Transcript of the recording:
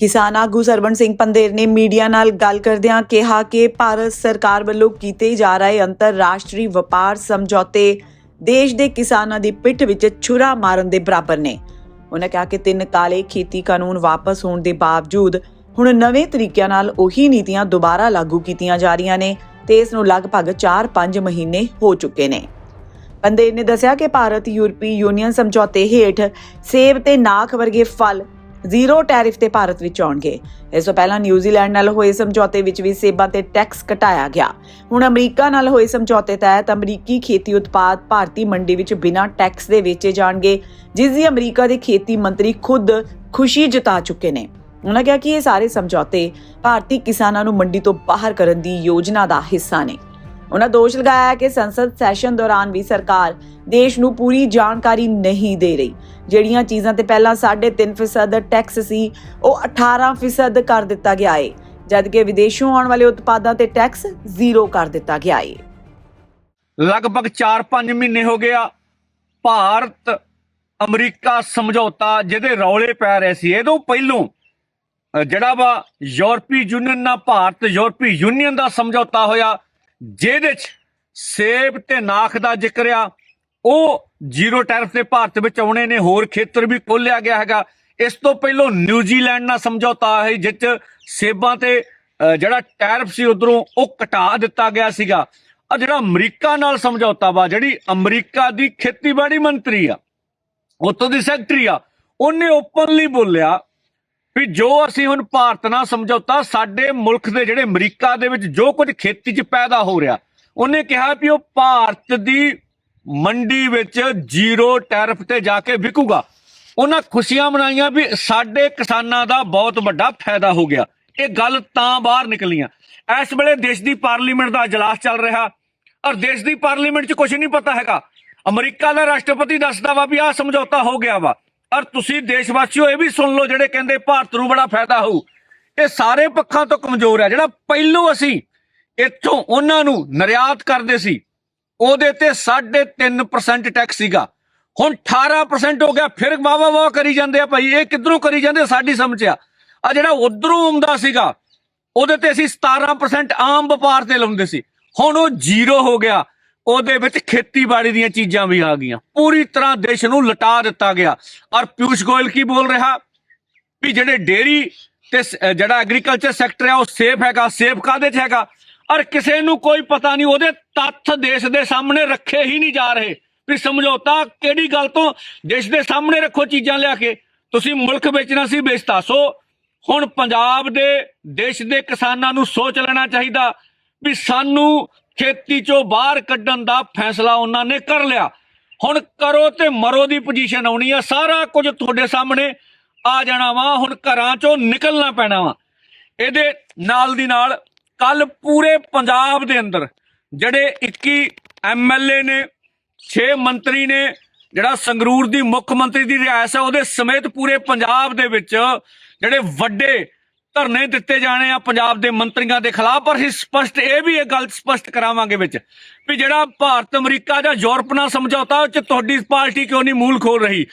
ਕਿਸਾਨ ਆਗੂ ਸਰਵਣ ਸਿੰਘ ਪੰਦੇਰ ਨੇ ਮੀਡੀਆ ਨਾਲ ਗੱਲ ਕਰਦਿਆਂ ਕਿਹਾ ਕਿ ਭਾਰਤ ਸਰਕਾਰ ਵੱਲੋਂ ਕੀਤੇ ਜਾ ਰਹੇ ਅੰਤਰਰਾਸ਼ਟਰੀ ਵਪਾਰ ਸਮਝੌਤੇ ਦੇਸ਼ ਦੇ ਕਿਸਾਨਾਂ ਦੀ ਪਿੱਠ ਵਿੱਚ ਛੁਰਾ ਮਾਰਨ ਦੇ ਬਰਾਬਰ ਨੇ। ਉਹਨਾਂ ਕਿਹਾ ਕਿ ਤਿੰਨ ਕਾਲੇ ਖੇਤੀ ਕਾਨੂੰਨ ਵਾਪਸ ਹੋਣ ਦੇ ਬਾਵਜੂਦ ਹੁਣ ਨਵੇਂ ਤਰੀਕਿਆਂ ਨਾਲ ਉਹੀ ਨੀਤੀਆਂ ਦੁਬਾਰਾ ਲਾਗੂ ਕੀਤੀਆਂ ਜਾ ਰਹੀਆਂ ਨੇ ਤੇ ਇਸ ਨੂੰ ਲਗਭਗ 4-5 ਮਹੀਨੇ ਹੋ ਚੁੱਕੇ ਨੇ। ਪੰਦੇਰ ਨੇ ਦੱਸਿਆ ਕਿ ਭਾਰਤ ਯੂਰਪੀ ਯੂਨੀਅਨ ਸਮਝੌਤੇ ਹੇਠ ਸੇਬ ਤੇ ਨਾਖ ਵਰਗੇ ਫਲ ਜ਼ੀਰੋ ਟੈਰਿਫ ਤੇ ਭਾਰਤ ਵਿੱਚ ਆਉਣਗੇ। ਇਸ ਤੋਂ ਪਹਿਲਾਂ ਨਿਊਜ਼ੀਲੈਂਡ ਨਾਲ ਹੋਏ ਸਮਝੌਤੇ ਵਿੱਚ ਵੀ ਸੇਬਾਂ ਤੇ ਟੈਕਸ ਘਟਾਇਆ ਗਿਆ। ਹੁਣ ਅਮਰੀਕਾ ਨਾਲ ਹੋਏ ਸਮਝੌਤੇ ਤਹਿਤ ਅਮਰੀਕੀ ਖੇਤੀ ਉਤਪਾਦ ਭਾਰਤੀ ਮੰਡੀ ਵਿੱਚ ਬਿਨਾਂ ਟੈਕਸ ਦੇ ਵੇਚੇ ਜਾਣਗੇ, ਜਿਸ ਦੀ ਅਮਰੀਕਾ ਦੇ ਖੇਤੀ ਮੰਤਰੀ ਖੁਦ ਖੁਸ਼ੀ ਜਤਾ ਚੁੱਕੇ ਨੇ। ਉਹਨਾਂ ਕਿਹਾ ਕਿ ਇਹ ਸਾਰੇ ਸਮਝੌਤੇ ਭਾਰਤੀ ਕਿਸਾਨਾਂ ਨੂੰ ਮੰਡੀ ਤੋਂ ਬਾਹਰ ਕਰਨ ਦੀ ਯੋਜਨਾ ਦਾ ਹਿੱਸਾ ਨੇ। ਉਹਨਾਂ ਦੋਸ਼ ਲਗਾਇਆ ਕਿ ਸੰਸਦ ਸੈਸ਼ਨ ਦੌਰਾਨ ਵੀ ਸਰਕਾਰ ਦੇਸ਼ ਨੂੰ ਪੂਰੀ ਜਾਣਕਾਰੀ ਨਹੀਂ ਦੇ ਰਹੀ। ਜਿਹੜੀਆਂ ਚੀਜ਼ਾਂ ਤੇ ਪਹਿਲਾਂ 3.5% ਟੈਕਸ ਸੀ, ਉਹ 18% ਕਰ ਦਿੱਤਾ ਗਿਆ ਹੈ ਜਦਕਿ ਵਿਦੇਸ਼ੋਂ ਆਉਣ ਵਾਲੇ ਉਤਪਾਦਾਂ ਤੇ ਟੈਕਸ ਜ਼ੀਰੋ ਕਰ ਦਿੱਤਾ ਗਿਆ ਹੈ ਲਗਭਗ 4-5 ਮਹੀਨੇ ਹੋ ਗਿਆ, ਭਾਰਤ ਅਮਰੀਕਾ ਸਮਝੌਤਾ ਜਿਹਦੇ ਰੌਲੇ ਪੈ ਰਹੇ ਸੀ। ਇਹਦੋਂ ਪਹਿਲੋਂ ਜਿਹੜਾ ਵਾ ਯੂਰਪੀ ਯੂਨੀਅਨ ਨਾਲ ਭਾਰਤ ਯੂਰਪੀ ਯੂਨੀਅਨ ਦਾ ਸਮਝੌਤਾ ਹੋਇਆ ਜਿਹਦੇ ਚ ਸੇਬ ਤੇ ਨਾਖ ਦਾ ਜ਼ਿਕਰ ਆ, ਉਹ ਜ਼ੀਰੋ ਟੈਰਿਫ ਤੇ ਭਾਰਤ ਵਿੱਚ ਆਉਣੇ ਨੇ, ਹੋਰ ਖੇਤਰ ਵੀ ਖੋਲਿਆ ਗਿਆ ਹੈਗਾ। ਇਸ ਤੋਂ ਪਹਿਲਾਂ ਨਿਊਜ਼ੀਲੈਂਡ ਨਾਲ ਸਮਝੌਤਾ ਹੈ ਜਿਸ ਚ ਸੇਬਾਂ ਤੇ ਜਿਹੜਾ ਟੈਰਿਫ ਸੀ ਉਧਰੋਂ ਉਹ ਘਟਾ ਦਿੱਤਾ ਗਿਆ ਸੀਗਾ। ਆ ਜਿਹੜਾ ਅਮਰੀਕਾ ਨਾਲ ਸਮਝੌਤਾ ਵਾ, ਜਿਹੜੀ ਅਮਰੀਕਾ ਦੀ ਖੇਤੀਬਾੜੀ ਮੰਤਰੀ ਆ, ਉੱਥੋਂ ਦੀ ਸੈਕਟਰੀ ਆ, ਉਹਨੇ ਓਪਨਲੀ ਬੋਲਿਆ ਵੀ ਜੋ ਅਸੀਂ ਹੁਣ ਭਾਰਤ ਨਾਲ ਸਮਝੌਤਾ, ਸਾਡੇ ਮੁਲਕ ਦੇ ਜਿਹੜੇ ਅਮਰੀਕਾ ਦੇ ਵਿੱਚ ਜੋ ਕੁਝ ਖੇਤੀ 'ਚ ਪੈਦਾ ਹੋ ਰਿਹਾ, ਉਹਨੇ ਕਿਹਾ ਵੀ ਉਹ ਭਾਰਤ ਦੀ ਮੰਡੀ ਵਿੱਚ ਜ਼ੀਰੋ ਟੈਰਿਫ ਤੇ ਜਾ ਕੇ ਵਿਕੂਗਾ। ਉਹਨਾਂ ਖੁਸ਼ੀਆਂ ਮਨਾਈਆਂ ਵੀ ਸਾਡੇ ਕਿਸਾਨਾਂ ਦਾ ਬਹੁਤ ਵੱਡਾ ਫਾਇਦਾ ਹੋ ਗਿਆ। ਇਹ ਗੱਲ ਤਾਂ ਬਾਹਰ ਨਿਕਲੀਆਂ। ਇਸ ਵੇਲੇ ਦੇਸ਼ ਦੀ ਪਾਰਲੀਮੈਂਟ ਦਾ ਇਜਲਾਸ ਚੱਲ ਰਿਹਾ ਔਰ ਦੇਸ਼ ਦੀ ਪਾਰਲੀਮੈਂਟ 'ਚ ਕੁਝ ਨਹੀਂ ਪਤਾ ਹੈਗਾ। ਅਮਰੀਕਾ ਦਾ ਰਾਸ਼ਟਰਪਤੀ ਦੱਸਦਾ ਵਾ ਵੀ ਆਹ ਸਮਝੌਤਾ ਹੋ ਗਿਆ ਵਾ। ਔਰ ਤੁਸੀਂ ਦੇਸ਼ ਵਾਸੀਓ ਇਹ ਵੀ ਸੁਣ ਲਓ ਜਿਹੜੇ ਕਹਿੰਦੇ ਭਾਰਤ ਨੂੰ ਬੜਾ ਫਾਇਦਾ ਹੋਊ। ਇਹ ਸਾਰੇ ਪੱਖਾਂ ਤੋਂ ਕਮਜ਼ੋਰ ਹੈ। ਜਿਹੜਾ ਪਹਿਲੋਂ ਅਸੀਂ ਇੱਥੋਂ ਉਹਨਾਂ ਨੂੰ ਨਿਰਯਾਤ ਕਰਦੇ ਸੀ, ਉਹਦੇ ਤੇ 3.5% ਟੈਕਸ ਸੀਗਾ। ਹੁਣ 18% ਹੋ ਗਿਆ, ਫਿਰ ਵਾਵਾ ਵਾਵਾ ਕਰੀ ਜਾਂਦੇ ਆ ਭਾਈ। ਇਹ ਕਿੱਧਰੋਂ ਕਰੀ ਜਾਂਦੇ ਸਾਡੀ ਸਮਝ ਆ। ਆ ਜਿਹੜਾ ਉਧਰੋਂ ਆਉਂਦਾ ਸੀਗਾ, ਉਹਦੇ ਤੇ ਅਸੀਂ 17% ਆਮ ਵਪਾਰ ਤੇ ਲਾਉਂਦੇ ਸੀ। ਹੁਣ ਉਹ ਜ਼ੀਰੋ ਹੋ ਗਿਆ। ਉਹਦੇ ਵਿੱਚ ਖੇਤੀਬਾੜੀ ਦੀਆਂ ਚੀਜ਼ਾਂ ਵੀ ਆ ਗਈਆਂ। ਪੂਰੀ ਤਰ੍ਹਾਂ ਦੇਸ਼ ਨੂੰ ਲਟਾ ਦਿੱਤਾ ਗਿਆ। ਔਰ ਪਿਊਸ਼ ਗੋਇਲ ਕੀ ਬੋਲ ਰਿਹਾ? ਵੀ ਜਿਹੜੇ ਡੇਰੀ ਤੇ ਜਿਹੜਾ ਐਗਰੀਕਲਚਰ ਸੈਕਟਰ ਹੈ, ਉਹ ਸੇਫ ਹੈਗਾ। ਸੇਫ ਕਾਦੇ 'ਚ ਹੈਗਾ? ਔਰ ਕਿਸੇ ਨੂੰ ਕੋਈ ਪਤਾ ਨਹੀਂ, ਉਹਦੇ ਤੱਥ ਦੇਸ਼ ਦੇ ਸਾਹਮਣੇ ਰੱਖੇ ਹੀ ਨਹੀਂ ਜਾ ਰਹੇ। ਵੀ ਸਮਝੌਤਾ ਕਿਹੜੀ ਗੱਲ ਤੋਂ? ਦੇਸ਼ ਦੇ ਸਾਹਮਣੇ ਰੱਖੋ ਚੀਜ਼ਾਂ ਲਿਆ ਕੇ। ਤੁਸੀਂ ਮੁਲਕ ਵੇਚਣਾ ਸੀ, ਵੇਚਤਾ। ਸੋ ਹੁਣ ਪੰਜਾਬ ਦੇ, ਦੇਸ਼ ਦੇ ਕਿਸਾਨਾਂ ਨੂੰ ਸੋਚ ਲੈਣਾ ਚਾਹੀਦਾ। ਵੀ ਸਾਨੂੰ ਖੇਤੀ ਚੋਂ ਬਾਹਰ ਕੱਢਣ ਦਾ ਫੈਸਲਾ ਉਹਨਾਂ ਨੇ ਕਰ ਲਿਆ। ਹੁਣ ਕਰੋ ਤੇ ਮਰੋ ਦੀ ਪੋਜੀਸ਼ਨ ਆਉਣੀ ਆ। ਸਾਰਾ ਕੁਝ ਤੁਹਾਡੇ ਸਾਹਮਣੇ ਆ ਜਾਣਾ ਵਾ। ਹੁਣ ਘਰਾਂ ਚੋਂ ਨਿਕਲਣਾ ਪੈਣਾ ਵਾ। ਇਹਦੇ ਨਾਲ ਦੀ ਨਾਲ ਕੱਲ ਪੂਰੇ ਪੰਜਾਬ ਦੇ ਅੰਦਰ ਜਿਹੜੇ 21 ਐਮਐਲਏ ਨੇ 6 ਮੰਤਰੀ ਨੇ, ਜਿਹੜਾ ਸੰਗਰੂਰ ਦੀ ਮੁੱਖ ਮੰਤਰੀ ਦੀ ਰਿਹਾਇਸ਼ ਹੈ ਉਹਦੇ ਸਮੇਤ ਪੂਰੇ ਪੰਜਾਬ ਦੇ ਵਿੱਚ ਜਿਹੜੇ ਵੱਡੇ ਧਰਨੇ ਦਿੱਤੇ ਜਾਣੇ ਆ ਪੰਜਾਬ ਦੇ ਮੰਤਰੀਆਂ ਦੇ ਖਿਲਾਫ, ਪਰ ਅਸੀਂ ਸਪਸ਼ਟ ਇਹ ਵੀ ਇਹ ਗੱਲ ਸਪਸ਼ਟ ਕਰਾਵਾਂਗੇ ਵਿੱਚ ਵੀ ਜਿਹੜਾ ਭਾਰਤ, ਅਮਰੀਕਾ ਜਾਂ ਯੂਰਪ ਨਾਲ ਸਮਝੌਤਾ, ਉਹ ਚ ਤੁਹਾਡੀ ਪਾਰਟੀ ਕਿਉਂ ਨਹੀਂ ਮੂਲ ਖੋਲ ਰਹੀ?